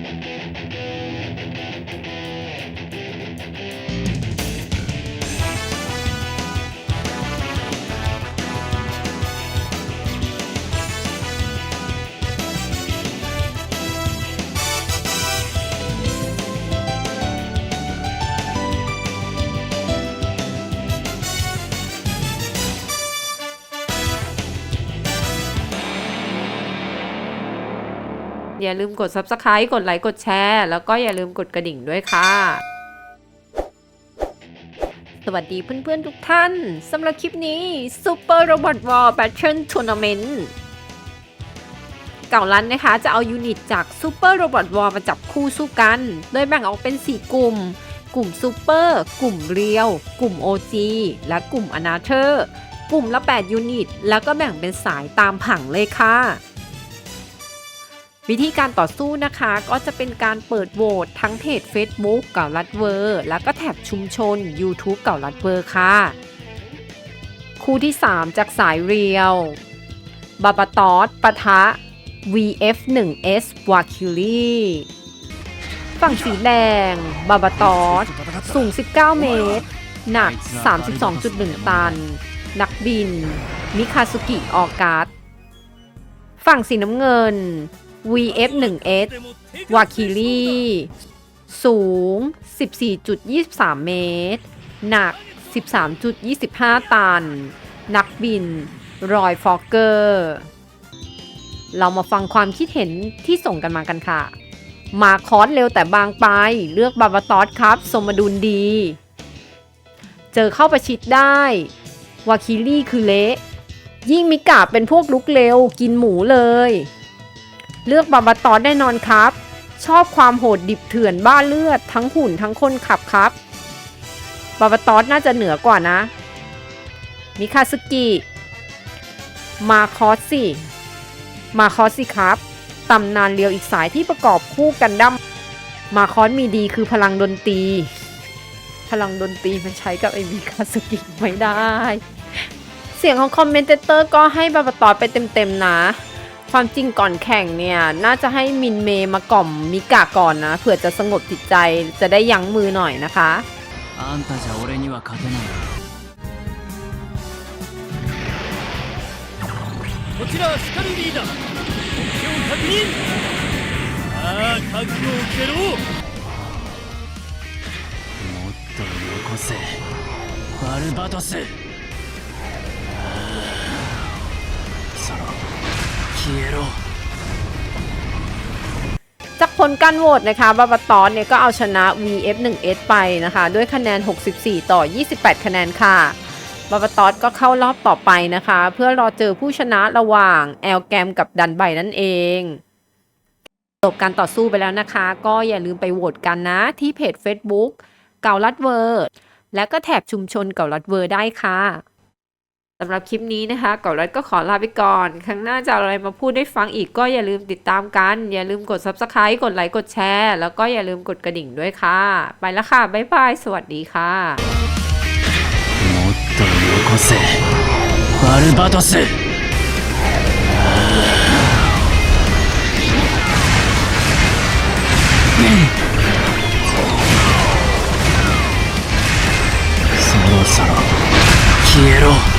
Thank you. อย่าลืมกด subscribe กดไลค์กดแชร์ แล้วก็อย่าลืมกดกระดิ่งด้วยค่ะ สวัสดีเพื่อนๆทุกท่านสำหรับคลิปนี้ Super Robot War Battle Tournament เก่าลันนะคะ จะเอายูนิตจาก Super Robot War มาจับคู่สู้กัน โดยแบ่งออกเป็น 4 กลุ่ม กลุ่ม Super กลุ่มเรียว กลุ่ม OG และกลุ่ม a n a t h e r กลุ่มละ 8 ยูนิต แล้วก็แบ่งเป็นสายตามผังเลยค่ะ วิธีการต่อสู้นะคะก็จะเป็นการเปิดโหวตทั้งเพจ Facebook เก่ารัดเวอร์ แล้วก็แท็บชุมชน YouTube เก่ารัดเวอร์ค่ะ คู่ที่ 3 จากสายเรียวบาบาตอสปะทะ VF1S วาคิลีฝั่งสีแดงบาบาตอสสูง 19 เมตร หนัก 32.1 ตัน นักบิน มิคาสุกิออกัสฝั่งสีน้ำเงิน VF1S วาคิลี่ สูง 14.23 เมตร หนัก 13.25 ตัน นักบิน รอยฟอกเกอร์ เรามาฟังความคิดเห็นที่ส่งกันมากันค่ะ มาคอสเร็วแต่บางไป เลือกบาบาตอสครับ สมดุลดี เจอเข้าประชิดได้ วาคิลี่คือเละ ยิ่งมิกาเป็นพวกลุกเร็ว กินหมูเลย เลือกบาบาตอสแน่นอนครับ ชอบความโหดดิบเถื่อนบ้าเลือดทั้งหุ่นทั้งคนขับครับ บาบาตอสน่าจะเหนือกว่านะ มิคาสกิ มาคอสสิ มาคอสสิครับ ตำนานเรียวอีกสายที่ประกอบคู่กันดั้มมาคอสมีดีคือพลังดนตรี พลังดนตรีมันใช้กับไอมิคาสกิไม่ได้ เสียงของคอมเมนเตอร์ก็ให้บาบาตอสไปเต็มๆนะ ความจริงก่อนแข่งเนี่ย น่าจะให้มินเมย์มากล่อมมิกาก่อนนะเผื่อจะสงบจิตใจจะได้ยั้งมือหน่อยนะคะ あんたじゃ俺には勝てないこちらはスカルリーダー目標確認さあ覚悟を決めろもっとよこせバルバトス จากผลการโหวตนะคะบาบาตอนเนี่ยก็เอาชนะ VF1S ไปนะคะ ด้วยคะแนน 64 ต่อ 28 คะแนนค่ะบาบาตอสก็เข้ารอบต่อไปนะคะ เพื่อรอเจอผู้ชนะระหว่างแอลแกมกับดันไบนั่นเองจบการต่อสู้ไปแล้วนะคะ ก็อย่าลืมไปโหวตกันนะ ที่เพจ Facebook เกาลัดเวอร์ และก็แถบชุมชนเกาลัดเวอร์ได้ค่ะ สำหรับคลิปนี้นะคะเก่ารัดก็ขอลาไปก่อน ครั้งหน้าจะอะไรมาพูดได้ฟังอีกก็อย่าลืมติดตามกัน อย่าลืมกด subscribe กดไลค์กดแชร์ แล้วก็อย่าลืมกดกระดิ่งด้วยค่ะ ไปแล้วค่ะ บ๊ายบาย สวัสดีค่ะ消えろ